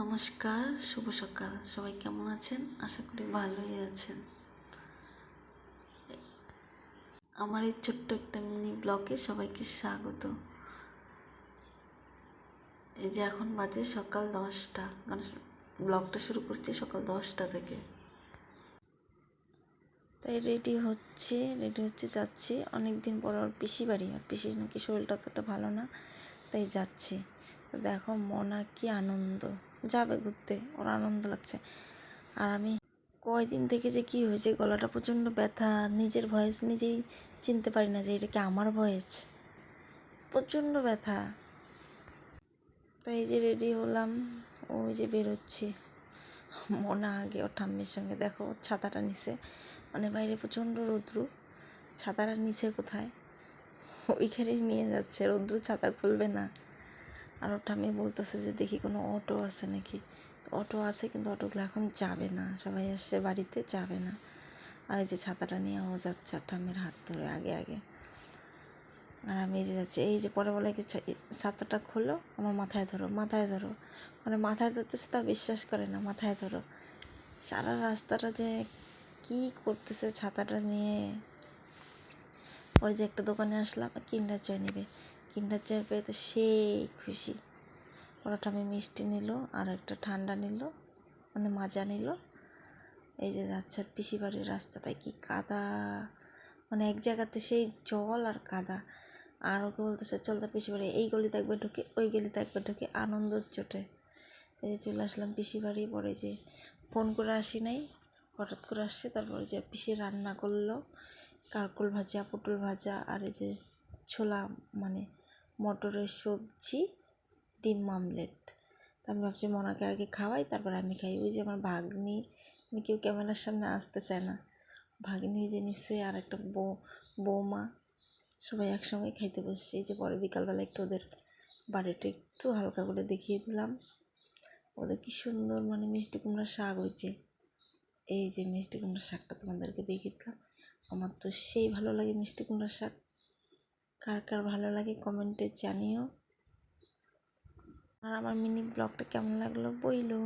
নমস্কার, শুভ সকাল। সবাই কেমন আছেন? আশা করি ভালোই আছেন। আমার এই ছোট্ট একটা মিনি ব্লগে সবাইকে স্বাগত। এই যে এখন বাজে সকাল দশটা। কারণ ব্লগটা শুরু করছি সকাল দশটা থেকে। তাই রেডি হচ্ছে রেডি হচ্ছে, যাচ্ছি। অনেক দিন পর ওর পিসি বাড়ি। আর পিসির নাকি শরীরটা অতটা ভালো না, তাই যাচ্ছি। তো দেখো মনা কি আনন্দ। যাবে ঘুরতে, ওর আনন্দ লাগছে। আর আমি কয়দিন থেকে যে কি হয়েছে, গলাটা প্রচণ্ড ব্যথা, নিজের ভয়েস নিজেই চিনতে পারি না যে এটা কি আমার ভয়েস প্রচণ্ড ব্যথা। তাই যে রেডি হলাম, ওই যে বেরোচ্ছি। মনা আগে ওর ঠাম্মির সঙ্গে, দেখো ছাতাটা নিচে। মানে বাইরে প্রচণ্ড রৌদ্র। ছাতাটা নিচে কোথায়? ওইখানেই নিয়ে যাচ্ছে, রৌদ্র ছাতা খুলবে না। আর ওটা আমি বলতেছে যে, দেখি কোনো অটো আছে নাকি? অটো আছে কিন্তু অটোগুলো এখন যাবে না। সবাই আসছে বাড়িতে, যাবে না। আর এই যে ছাতাটা নিয়ে ও যাচ্ছে আর ঠাম্মির হাত ধরে আগে আগে। আর আমি এই যে যাচ্ছি। এই যে পরে বলে কি ছাতাটা খোলো, আমার মাথায় ধরো মাথায় ধরো। মানে মাথায় ধরতেছে তা বিশ্বাস করে না, মাথায় ধরো। সারা রাস্তাটা যে কি করতেছে ছাতাটা নিয়ে। পরে যে একটা দোকানে আসলাম কিন্ডার চয় নেবে। কিন্ডার চয় পেয়ে তো সেই খুশি। ওরা আমি মিষ্টি নিল, আর একটা ঠান্ডা নিল মানে মাজা নিল। এই যে যাচ্ছে পিসি বাড়ির রাস্তাটায় কি কাদা। মানে এক জায়গাতে সেই জল আর কাদা। আর ওকে বলতেছে, চল তার পিসি বাড়ি, এই গলিতে একবার ঢুকে, ওই গলিতে একবার ঢুকে, আনন্দর চোটে। এই যে চলে আসলাম পিসি বাড়ি, পরে যে ফোন করে আসি নাই, হঠাৎ করে আসছে, তারপরে যে পিসি রান্না করল, কারকোল ভাজা, পটল ভাজা, আর এই যে ছোলা মানে মটরের সবজি, ডিম মামলেট তা আমি ভাবছি মনাকে আগে খাওয়াই, তারপর আমি খাই। ওই যে আমার ভাগ্নি মানে কেউ ক্যামেরার সামনে আসতে চায় না। ভাগ্নি ওই যে নিচে আর একটা বউ বৌমা সবাই একসঙ্গে খাইতে বসছে। যে পরে বিকালবেলা একটু ওদের বাড়িটা একটু হালকা করে দেখিয়ে দিলাম। ওদের কি সুন্দর মানে মিষ্টি কুমড়ার শাক হয়েছে। এই যে মিষ্টি কুমড়ার শাকটা তোমাদেরকে দেখিয়ে দিলাম। আমার তো সেই ভালো লাগে মিষ্টি কুমড়ার শাক। কার কার ভালো লাগে কমেন্টে জানিও। আর আমার মিনি ব্লগটা কেমন লাগল বইলো।